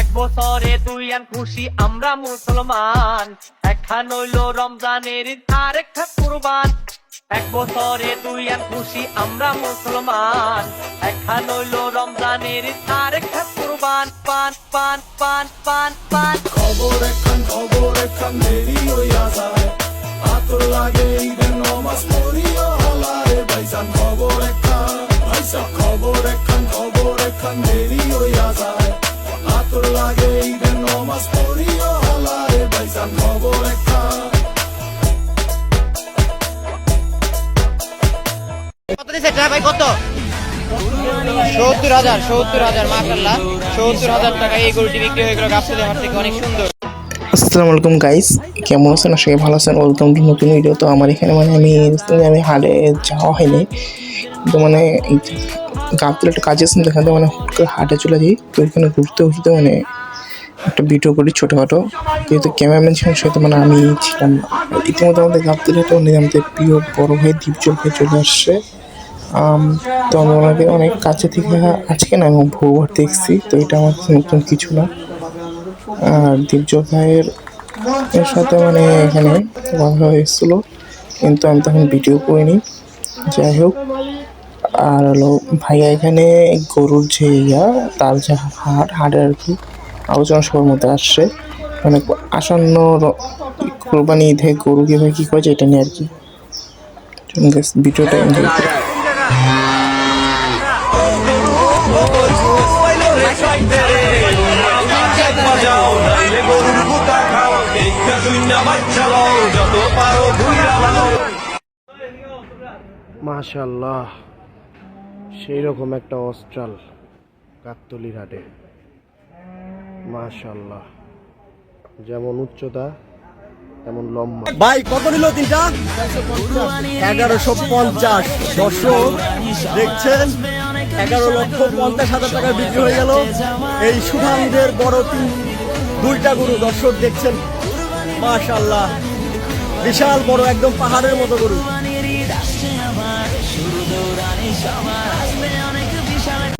এক বছরে দুই আন খুশি আমরা মুসলমান। একখান হইল রমজানের ঈদ, আর একটা কুরবান। এক বছরে দুই আন খুশি আমরা মুসলমান। একখান হইল রমজানের ঈদ, আর একটা কুরবান। পান পান পান পান পান। খবর একখান খবর একখান দেরি হইয়া যায় আতর লাগে ঈদের নমাজ পড়িও হলারে ভাইজান খবর একখান ভাইসা খবর একখান খবর একখান দেরি হইয়া যায় আতর লাগে ঈদের নমাজ পড়িও হলারে ভাইজান খবর একখান কত দিছে এটা ভাই কত? সত্তর হাজার সত্তর হাজার মাসাল্লাহ সত্তর হাজার টাকা এই গরুটি বিক্রি হয়ে গেল গাছতলি হাট থেকে অনেক সুন্দর। আসসালামু আলাইকুম গাইস কেমন আছেন? আশা করি ভালো আছেন। ওয়েলকাম টু নতুন ভিডিও তো আমার এখানে মানে আমি আমি হাটে যাওয়া হয়নি। তো মানে গাবতলা একটা কাজ আছে দেখাতে মানে হুট করে হাটে চলে যাই তো ওখানে ঘুরতে ঘুরতে মানে একটা ভিডিও করি ছোটোখাটো। যেহেতু ক্যামেরাম্যান ছিলেন সেহেতু মানে আমি ছিলাম। না ইতিমধ্যে আমাদের গাবতলা তো মানে আমাদের প্রিয় বড় ভাই দীপজল ভাই চলে আসছে। তো আমি ওনাকে অনেক কাছে থেকে আজকে না আমি বহুবার দেখছি, তো এটা আমার নতুন কিছু না। আর দীপজল ভাইয়ের এর সাথে মানে এখানে কথা হয়েছিল, কিন্তু আমি তখন ভিডিও করিনি। যাই হোক আর হলো ভাইয়া এখানে গরুর যে ইয়া, তার যে হাট হাটের আর কি আলোচনা সবার মধ্যে আসছে। মানে আসন্ন কোরবানি ঈদে গরু কীভাবে কী করেছে এটা নিয়ে আর কি। ভিডিওটা এনজয় করি। মাশাল্লাহ সেই রকম একটা অস্ট্রাল কাকতলির হাটে। মাশাল্লাহ যেমন উচ্চতা, তেমন লম্বা। ভাই, কত নিল তিনটা? এগারোশো পঞ্চাশ। দর্শক, দেখছেন? এগারো লক্ষ পঞ্চাশ হাজার টাকা বিক্রি হয়ে গেল। এই সুধানদের বড় তিন, দুইটা গরু, দর্শক, দেখছেন? মাশাল্লাহ বিশাল বড় একদম পাহাড়ের মতো গরু।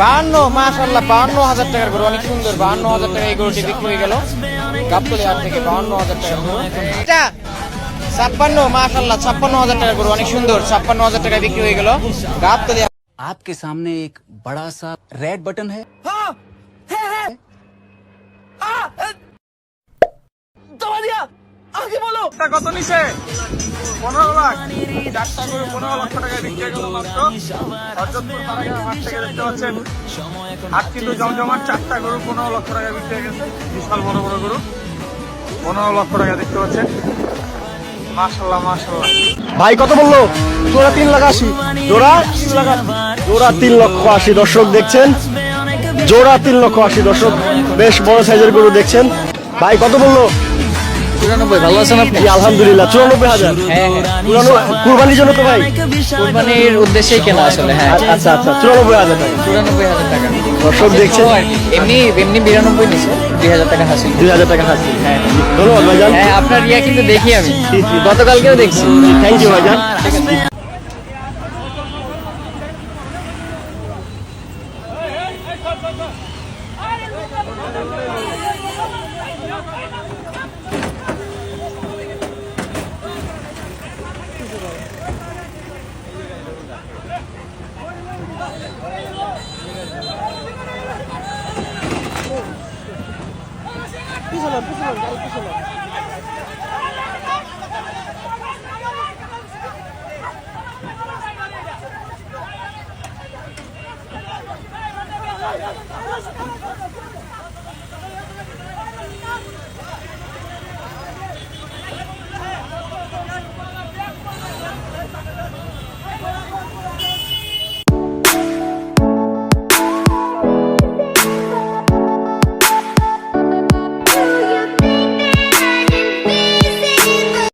বাহান্ন মাসাল্লাহ বাহান্ন হাজার টাকার গরু অনেক সুন্দর বাহান্ন হাজার টাকা এই গরুটি বিক্রি হয়ে গেল গাবতলি হাট থেকে বাহান্ন হাজার টাকা গরু এটা ছাপ্পান্ন মাসাল্লাহ ছাপ্পান্ন হাজার টাকার গরু অনেক সুন্দর ছাপ্পান্ন হাজার টাকা বিক্রি হয়ে গেল গাবতলি आपके सामने एक बड़ा सा रेड बटन है চারটা গরু পনেরো লক্ষ বিশাল বড় বড় গরু। পনেরো লক্ষ টাকা দেখতে পাচ্ছেন। মাশাল্লাহ ভাই, কত বলল? জোড়া তিন লাখ আশি। জোড়া তিন লাখ জোড়া তিন লক্ষ আশি দর্শক দেখছেন। জোড়া তিন লক্ষ আশি দর্শক। বেশ বড় সাইজের গরু দেখছেন। ভাই, কত বলল? চুরানব্বই ভালো আছেন আপনি? আলহামদুলিল্লাহ চুরানব্বই হাজার। হ্যাঁ কুরবানির জন্য তো ভাই? কুরবানির উদ্দেশ্যেই কেনা আসলে হ্যাঁ। আচ্ছা আচ্ছা চুরানব্বই হাজার টাকা। চুরানব্বই হাজার টাকা। দর্শক এমনি এমনি বিরানব্বই নিছে দুই হাজার টাকা হাসিল দুই হাজার টাকা হাসি। হ্যাঁ। ধন্যবাদ ভাইজান। হ্যাঁ আপনার ইয়া কিন্তু দেখি আমি। গতকালকেও দেখছি। থ্যাংক ইউ ভাইজান। 冷，不是冷，家里不是冷。